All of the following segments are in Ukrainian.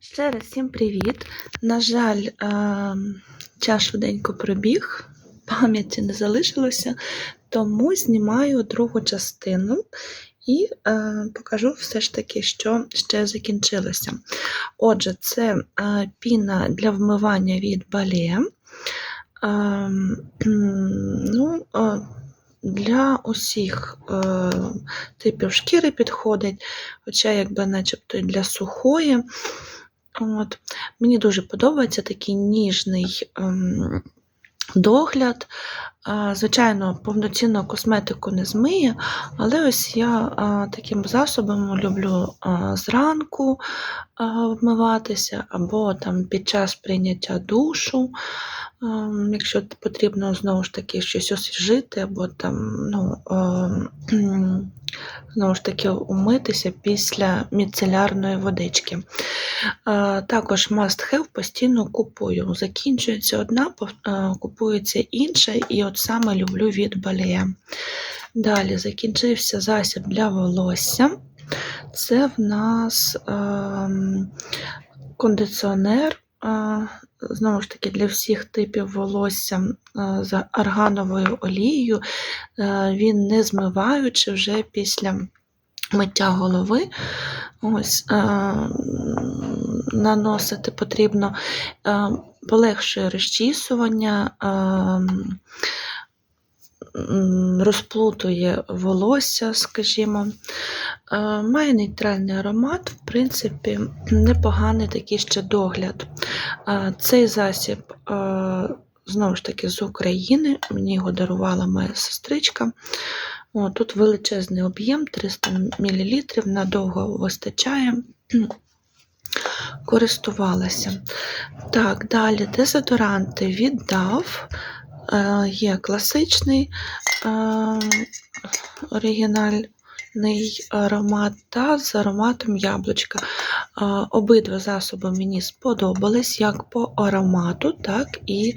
Ще раз всім привіт. На жаль, ем, час швиденько пробіг, пам'яті не залишилося, тому знімаю другу частину і е, покажу все ж таки, що ще закінчилося. Отже, це е, піна для вмивання від бале. Ем, ну, е, для усіх е, типів шкіри підходить, хоча, якби начебто і для сухої. От. Мені дуже подобається такий ніжний ем, догляд. Звичайно, повноцінну косметику не змиє, але ось я таким засобом люблю зранку вмиватися, або там під час прийняття душу, якщо потрібно знову ж таки щось освіжити, або там, ну, знову ж таки умитися після міцелярної водички. Також must have постійно купую. Закінчується одна, купується інша, і от саме люблю від Балея. Далі закінчився засіб для волосся. Це в нас ем, кондиціонер. е, Знову ж таки, для всіх типів волосся е, з аргановою олією. Е, Він не змиваючи вже після миття голови. Ось, е, наносити потрібно, е, полегшує розчісування, е, м, розплутує волосся, скажімо. Е, Має нейтральний аромат, в принципі, непоганий такий ще догляд. Е, Цей засіб, е, знову ж таки, з України, мені його дарувала моя сестричка. О, тут величезний об'єм 300 мл, надовго вистачає. Користувалася. Так, далі дезодоранти віддав. Е, Є класичний е, оригінальний аромат та з ароматом яблучка. Е, Обидва засоби мені сподобались як по аромату, так і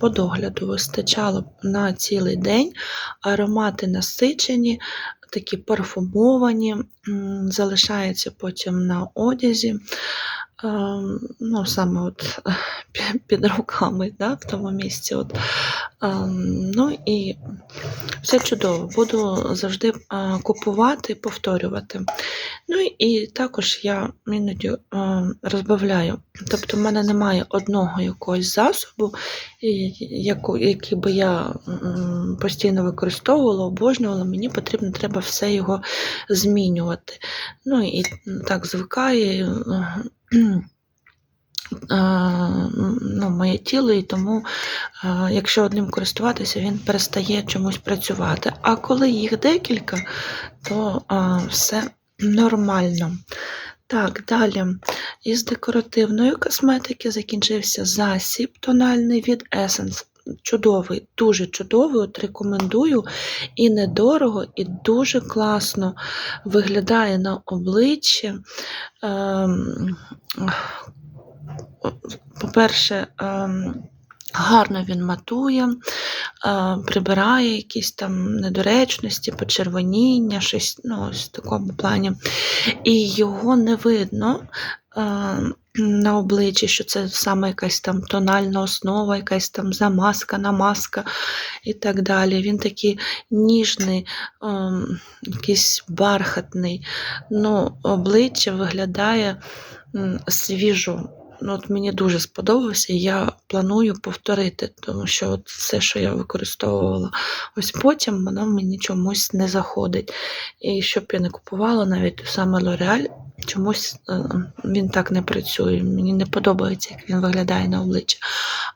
по догляду. Вистачало на цілий день. Аромати насичені, такі парфумовані, залишаються потім на одязі. Ну, саме от під руками, да, в тому місці. От. Ну і все чудово. Буду завжди купувати, повторювати. Ну і також я іноді розбавляю. Тобто, в мене немає одного якогось засобу, який би я постійно використовувала, обожнювала. Мені потрібно треба все його змінювати. Ну і так звикає. Ну, моє тіло, і тому, якщо одним користуватися, він перестає чомусь працювати. А коли їх декілька, то все нормально. Так, далі. Із декоративної косметики закінчився засіб тональний від Essence. Чудовий, дуже чудовий, от рекомендую. І недорого, і дуже класно виглядає на обличчі. Ем, По-перше, ем, гарно він матує, е, прибирає якісь там недоречності, почервоніння, щось ну, ось в такому плані. І його не видно на обличчі, що це саме якась там тональна основа, якась там замазка, намазка і так далі. Він такий ніжний, ем, якийсь бархатний. Ну, обличчя виглядає свіжо. Ну, от мені дуже сподобався, і я планую повторити, тому що от все, що я використовувала ось потім, воно мені чомусь не заходить. І щоб я не купувала навіть саме L'Oreal, чомусь е, він так не працює. Мені не подобається, як він виглядає на обличчі.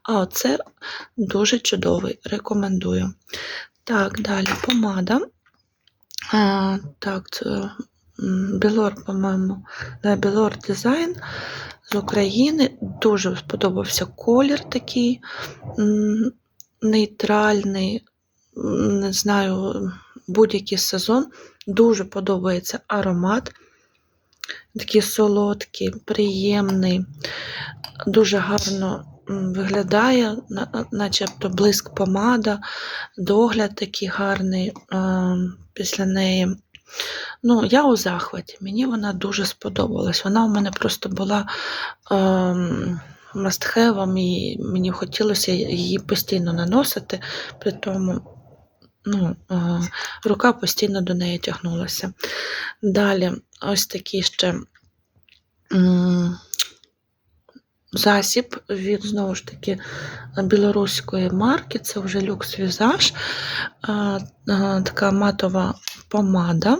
А оце дуже чудовий, рекомендую. Так, далі помада. А, так, це Білор, по-моєму, да, Білор дизайн з України. Дуже сподобався колір такий нейтральний, не знаю, будь-який сезон. Дуже подобається аромат. Такий солодкий, приємний, дуже гарно виглядає, начебто блиск помада, догляд такий гарний після неї. Ну, я у захваті. Мені вона дуже сподобалась. Вона у мене просто була ем, мастхевом, і мені хотілося її постійно наносити, при тому ну, е, рука постійно до неї тягнулася. Далі, ось такий ще засіб. Від знову ж таки білоруської марки, це вже люкс візаж, така матова помада.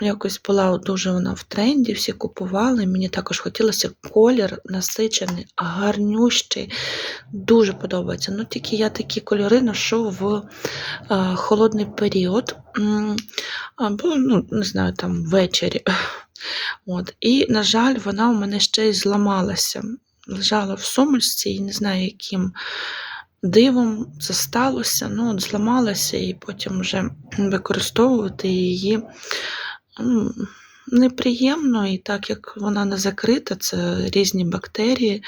Якось була дуже вона в тренді, всі купували. Мені також хотілося колір насичений, гарнющий, дуже подобається. Ну, тільки я такі кольори ношу в е, холодний період, або, ну, не знаю, там ввечері. От. І, на жаль, вона у мене ще й зламалася. Лежала в сумочці і не знаю, яким дивом це сталося. Ну, от зламалася, і потім вже використовувати її неприємно, і так як вона не закрита, це різні бактерії.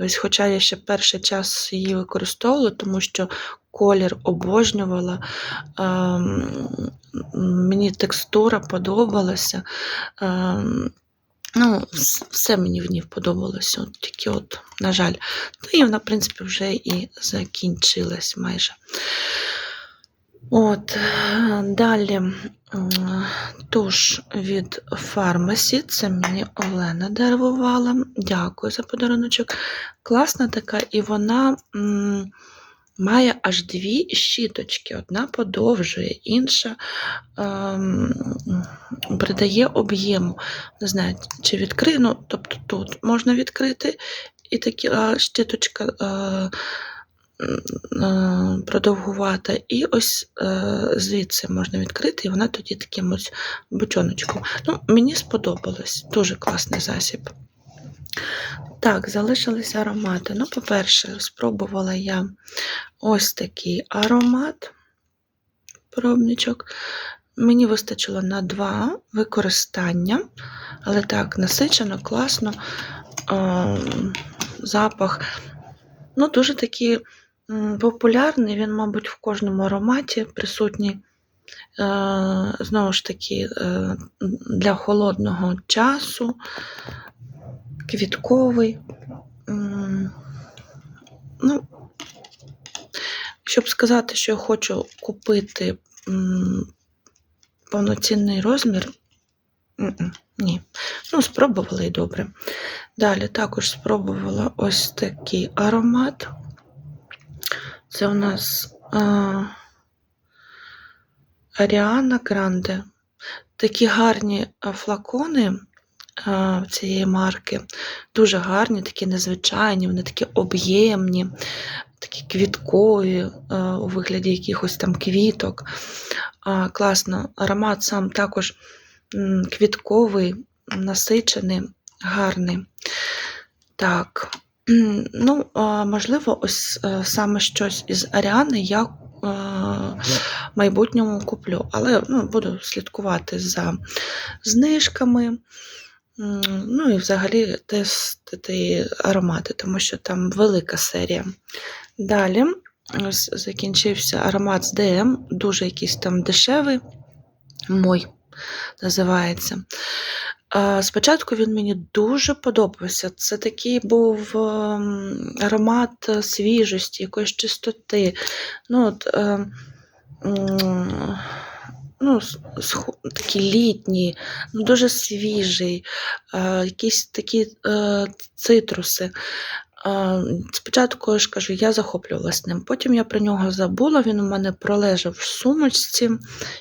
І ось, хоча я ще перший час її використовувала, тому що колір обожнювала, ем, мені текстура подобалася. Ем, Ну, все мені в ній подобалося. От тільки от, на жаль. Ну і вона, в принципі, вже і закінчилась майже. От, далі туш від фармасі. Це мені Олена дарувала. Дякую за подаруночок. Класна така, і вона м, має аж дві щіточки. Одна подовжує, інша ем, придає об'єму. Не знаю, чи відкрию, ну, тобто тут можна відкрити, і такі а, щиточка е, е, продовгувата, і ось е, звідси можна відкрити, і вона тоді таким ось бочоночком. Ну, мені сподобалось, дуже класний засіб. Так, залишилися аромати. Ну, по-перше, спробувала я ось такий аромат, пробничок. Мені вистачило на два використання, але так, насичено, класно. Ем, Запах. Ну, дуже такий популярний, він, мабуть, в кожному ароматі присутній. Е, Знову ж таки, е, для холодного часу, квітковий. Ну, щоб сказати, що я хочу купити повноцінний розмір. Ні. Ну, спробувала і добре. Далі також спробувала ось такий аромат. Це у нас Аріана Гранде. Такі гарні флакони а, цієї марки. Дуже гарні, такі незвичайні, вони такі об'ємні, такі квіткові а, у вигляді якихось там квіток. А, Класно. Аромат сам також квітковий, насичений, гарний. Так. Ну, можливо, ось е, саме щось із Аріани я е, в майбутньому куплю, але ну, буду слідкувати за знижками. Ну і взагалі тестити аромати, тому що там велика серія. Далі ось закінчився аромат з ДМ, дуже якийсь там дешевий. Мой називається. А, Спочатку він мені дуже подобався. Це такий був ем, аромат е, свіжості, якоїсь чистоти. Ну, от, е, ну, такий літній, ну, дуже свіжий, е, якісь такі е, цитруси. Спочатку я ж кажу, я захоплювалася ним. Потім я про нього забула. Він у мене пролежав в сумочці,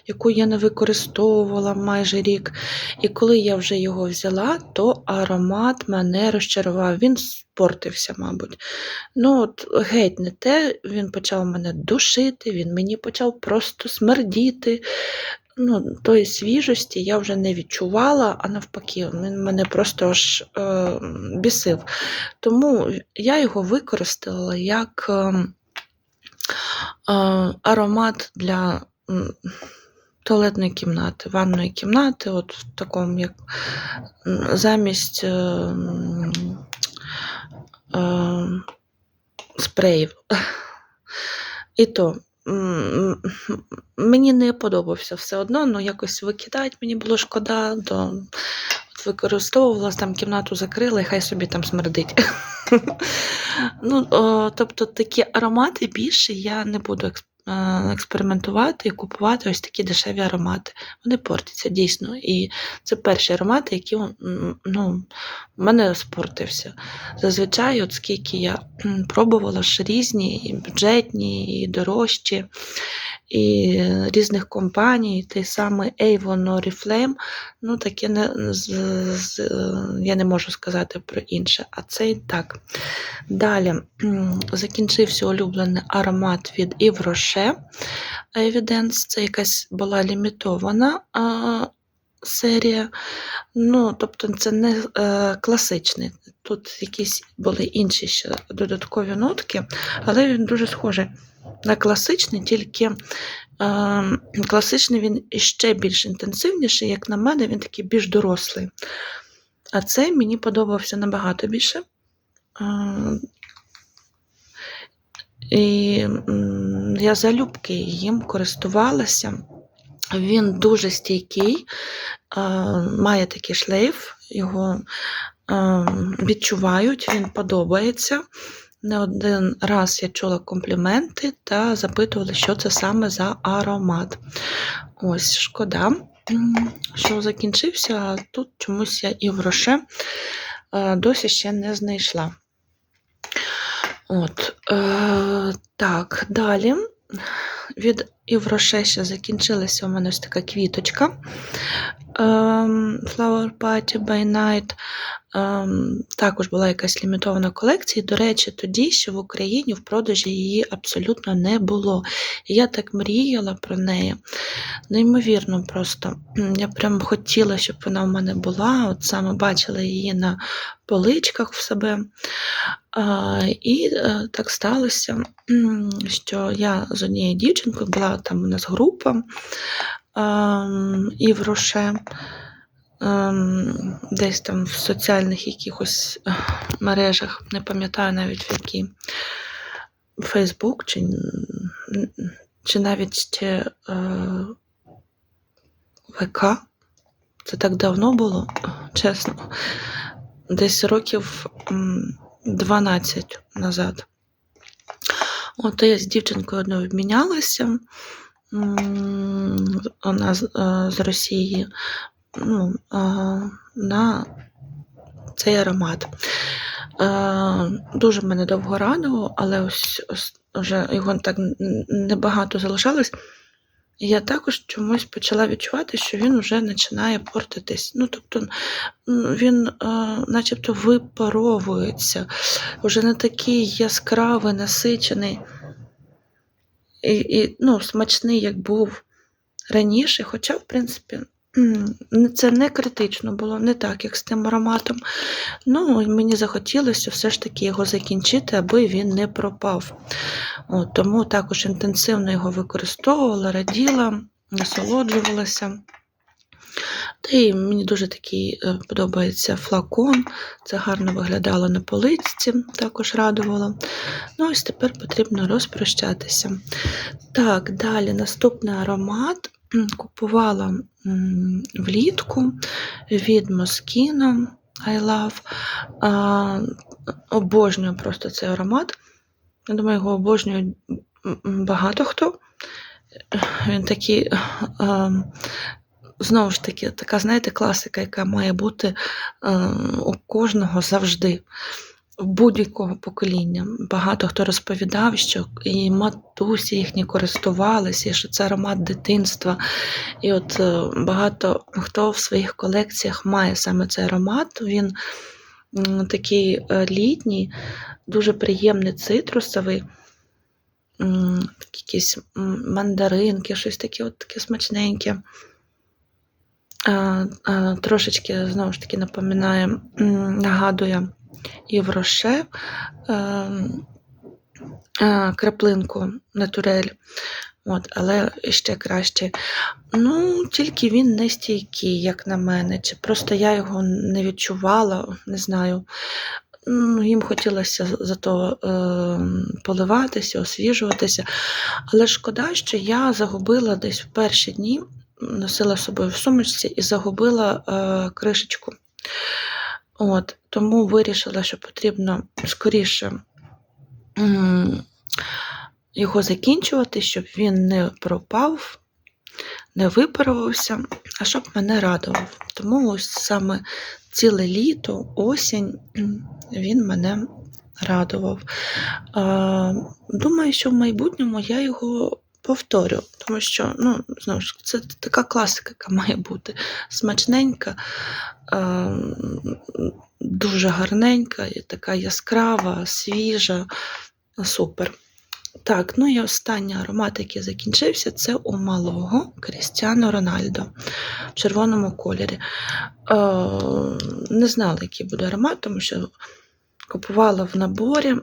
яку я не використовувала майже рік. І коли я вже його взяла, то аромат мене розчарував. Він спортився, мабуть. Ну, от геть не те, він почав мене душити, він мені почав просто смердіти. Ну, тої свіжості я вже не відчувала, а навпаки, він мене просто аж е, бісив. Тому я його використала як е, е, аромат для туалетної кімнати, ванної кімнати, от в такому, як замість е, е, спреїв. І то мені не подобався все одно, ну якось викидають, мені було шкода, то от там кімнату закрила і хай собі там смердить. ну, о, тобто такі аромати більше я не буду експ- е, експериментувати і купувати ось такі дешеві аромати. Вони портяться дійсно. І це перші аромати, які ну, в мене спортився. Зазвичай, от скільки я пробувала ж різні, і бюджетні, і дорожчі, і різних компаній, той самий Avon Oriflame, ну таке не, з, з, я не можу сказати про інше, а цей так. Далі закінчився улюблений аромат від Yves Rocher Evidence. Це якась була лімітована серія. Ну, тобто це не е, класичний. Тут якісь були інші ще додаткові нотки, але він дуже схожий на класичний, тільки е, класичний він іще більш інтенсивніший, як на мене, він такий більш дорослий. А цей мені подобався набагато більше. Е, і я залюбки їм користувалася. Він дуже стійкий, е, має такий шлейф, його е, відчувають, він подобається. Не один раз я чула компліменти та запитували, що це саме за аромат. Ось, шкода, що закінчився, а тут чомусь я і в роше досі ще не знайшла. От, е, так, далі. Від Івроше ще закінчилася у мене ось така квіточка. Ем, Flower Party by Night. Ем, також була якась лімітована колекція. До речі, тоді ще в Україні в продажі її абсолютно не було. І я так мріяла про неї. Неймовірно, просто. Я прям хотіла, щоб вона в мене була. От саме бачила її на поличках в себе. І е, так сталося, що я з однією дівчинкою була там у нас група ем, і в Роше. ем, Десь там в соціальних якихось мережах, не пам'ятаю навіть в якій Фейсбук чи, чи навіть е, ВК. Це так давно було, чесно. Десь років 12 назад. От я з дівчинкою одною обмінялася. Вона з, е, з Росії ну, е, на цей аромат. Е, Дуже мене довго радував, але ось, вже його так небагато залишалось. Я також чомусь почала відчувати, що він вже починає портитись. Ну, тобто він е, начебто випаровується, вже не такий яскравий, насичений і, і ну, смачний, як був раніше. Хоча, в принципі, це не критично було, не так, як з тим ароматом. Ну, мені захотілося все ж таки його закінчити, аби він не пропав. От, тому також інтенсивно його використовувала, раділа, насолоджувалася. Та й мені дуже такий е, подобається флакон. Це гарно виглядало на поличці, також радувало. Ну, ось тепер потрібно розпрощатися. Так, далі наступний аромат. Купувала влітку від Moschino I Love. Обожнюю просто цей аромат. Я думаю, його м, багато хто. Він такий, знову ж таки, така, знаєте, класика, яка має бути у кожного завжди, будь-якого покоління. Багато хто розповідав, що і матусі їхні користувалися, і що це аромат дитинства. І от е, багато хто в своїх колекціях має саме цей аромат. Він такий е, літній, дуже приємний цитрусовий. Якісь мандаринки, щось таке, от таке смачненьке. А, Трошечки, знову ж таки, напоминає, нагадує і в роше ем, а, краплинку натурель. От, але ще краще. Ну, тільки він не стійкий, як на мене. Чи просто я його не відчувала, не знаю. ну, їм хотілося зато е, поливатися, освіжуватися. Але шкода, що я загубила десь в перші дні, носила з собою в сумочці і загубила е, кришечку. От, тому вирішила, що потрібно скоріше його закінчувати, щоб він не пропав, не випарувався, а щоб мене радував. Тому ось саме ціле літо, осінь він мене радував. Думаю, що в майбутньому я його повторю, тому що, ну, знову ж, це така класика, яка має бути смачненька, а, дуже гарненька, така яскрава, свіжа, супер. Так, ну і останній аромат, який закінчився, це у малого Крістіано Рональдо в червоному кольорі. Е, не знала, який буде аромат, тому що купувала в наборі.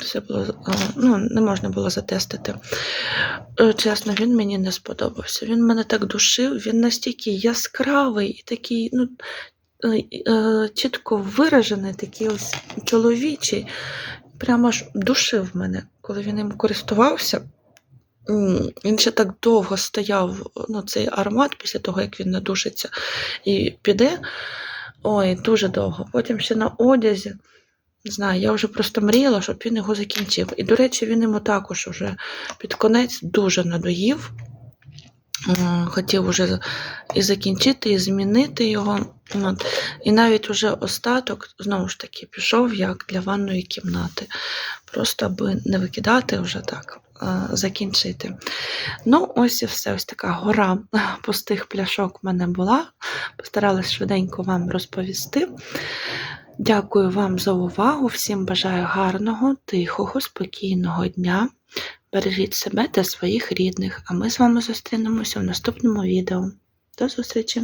Все було, е, ну, не можна було затестити. Е, Чесно, він мені не сподобався. Він мене так душив, він настільки яскравий і такий, ну, е, чітко виражений, такий ось чоловічий. Прямо ж душив мене, коли він ним користувався. Він ще так довго стояв, ну, цей аромат після того, як він надушиться і піде. Ой, дуже довго. Потім ще на одязі. Не знаю, я вже просто мріяла, щоб він його закінчив. І, до речі, він йому також уже під конець дуже надоїв. Хотів уже і закінчити, і змінити його. От. І навіть уже остаток, знову ж таки, пішов як для ванної кімнати. Просто аби не викидати вже так, а закінчити. Ну, ось і все. Ось така гора пустих пляшок в мене була. Постаралась швиденько вам розповісти. Дякую вам за увагу. Всім бажаю гарного, тихого, спокійного дня. Бережіть себе та своїх рідних, а ми з вами зустрінемося в наступному відео. До зустрічі!